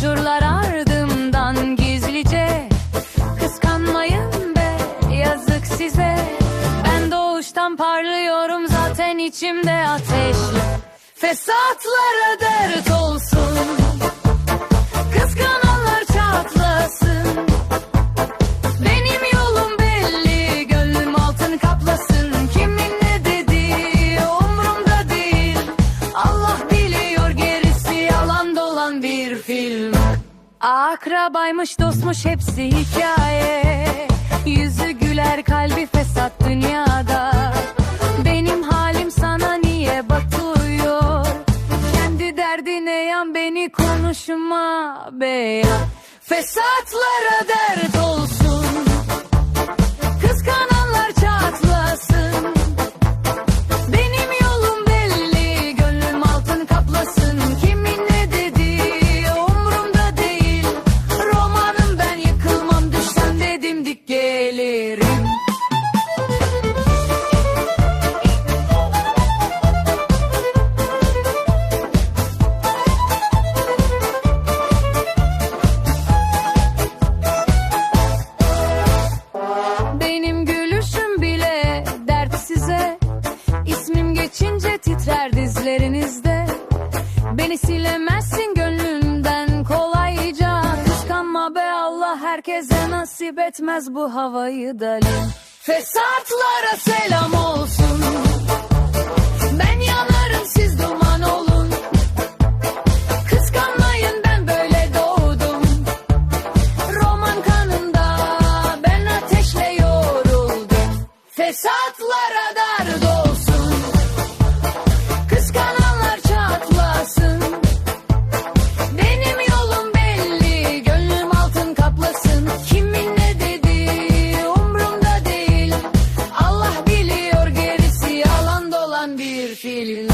konuşurlar ardımdan gizlice. Kıskanmayın be yazık size. Ben doğuştan parlıyorum zaten içimde ateş. Fesatlara dert olsun film. Akrabaymış dostmuş hepsi hikaye. Yüzü güler kalbi fesat dünyada. Benim halim sana niye batıyor? Kendi derdine yan beni konuşma be ya. Fesatlara dert olsun. Beni silemezsin gönlünden kolayca. Kıskanma be Allah herkese nasip etmez bu havayı deli. Fesatlara selam olsun. Ben yanarım siz duman olun. Kıskanmayın ben böyle doğdum. Roman kanında ben ateşle yoruldum. Fesatlara dardım feeling